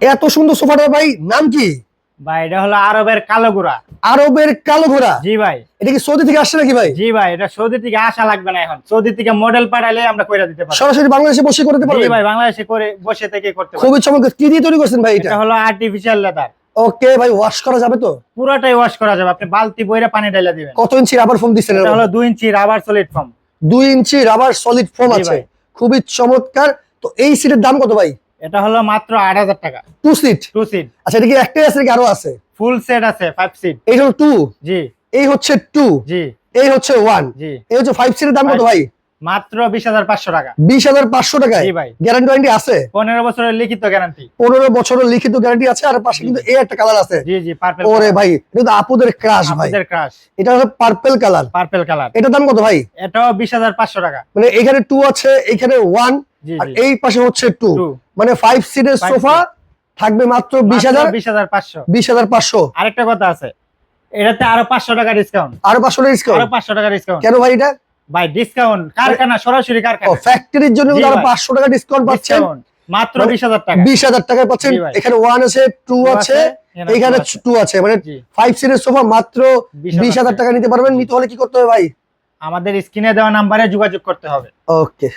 এত সুন্দর সোফাটা ভাই নাম কি? ভাই এটা হলো আরবের কালো ঘোড়া। আরবের কালো ঘোড়া? জি ভাই। এটা কি সৌদি থেকে আসছে নাকি ভাই? জি ভাই এটা সৌদি থেকে আসা লাগবে না এখন। সৌদি থেকে মডেল পাঠালে আমরা কইরা দিতে পারি সরাসরি বাংলাদেশে বসে করতে জি ভাই বাংলাদেশে করে বসে থেকে করতে পারি খুবই চমৎকার। কি দিয়ে তৈরি করছেন ভাই এটা? এটা হলো আর্টিফিশিয়াল লেদার ওকে ভাই ওয়াশ করা যাবে তো? পুরোটাই ওয়াশ করা যাবে। আপনি বালতি বইরে পানি ঢালা দিবেন। কত ইঞ্চি রাবার ফোম দিচ্ছেন এটা হলো দুই ইঞ্চি রাবার সলিড ফর্ম দুই ইঞ্চি রাবার সলিড ফোম আছে। ভাই। খুবই চমৎকার। তো এই সিটের দাম কত ভাই? এটা হলো মাত্র আট হাজার টাকা। টু সিট টু সিট আচ্ছা এটা কি একটাই আছে নাকি আরও আছে? ফুল সেট আছে ফাইভ সিট এই হলো টু জি। এই হচ্ছে টু জি। এই হচ্ছে ওয়ান জি। এই হচ্ছে ফাইভ সিটের দাম কত ভাই? মাত্র বিশ হাজার পাঁচশো টাকা। বিশ হাজার পাঁচশো ভাই। গ্যারান্টি ওয়ারেন্টি আছে? পনেরো বছরের লিখিত গ্যারান্টি পনেরো বছরের লিখিত গ্যারান্টি আছে আর পাশে কিন্তু এই একটা কালার আছে। জি জি পার্পেল ওরে ভাই এটা তো আপুদের ক্রাশ ভাই। ক্রাশ এটা হলো পার্পেল কালার পার্পেল কালার এটার দাম কত ভাই? এটাও বিশ হাজার পাঁচশো টাকা। মানে এখানে টু আছে এখানে ওয়ান আর এই পাশে হচ্ছে টু। মানে ফাইভ সিটের সোফা থাকবে মাত্র বিশ হাজার বিশ হাজার পাঁচশো। বিশ হাজার পাঁচশো। আরেকটা কথা আছে এটাতে আরও পাঁচশো টাকা ডিসকাউন্ট আরও পাঁচশো আরও ডিসকাউন্ট পাঁচশো টাকা ডিসকাউন্ট কেন ভাই এটা? ভাই ডিসকাউন্ট কারখানা সরাসরি কারখানা। ফ্যাক্টরির জন্য আরও পাঁচশো টাকা ডিসকাউন্ট পাচ্ছেন। মাত্র মানে বিশ হাজার টাকা। বিশ হাজার টাকায় পাচ্ছেন। এখানে ওয়ান আছে টু আছে এখানে। টু আছে। মানে ফাইভ সিটের সোফা মাত্র বিশ হাজার টাকা। নিতে পারবেন। নিতে হলে কি করতে হবে ভাই? আমাদের স্ক্রিনে দেওয়া নাম্বারে যোগাযোগ করতে হবে। ওকে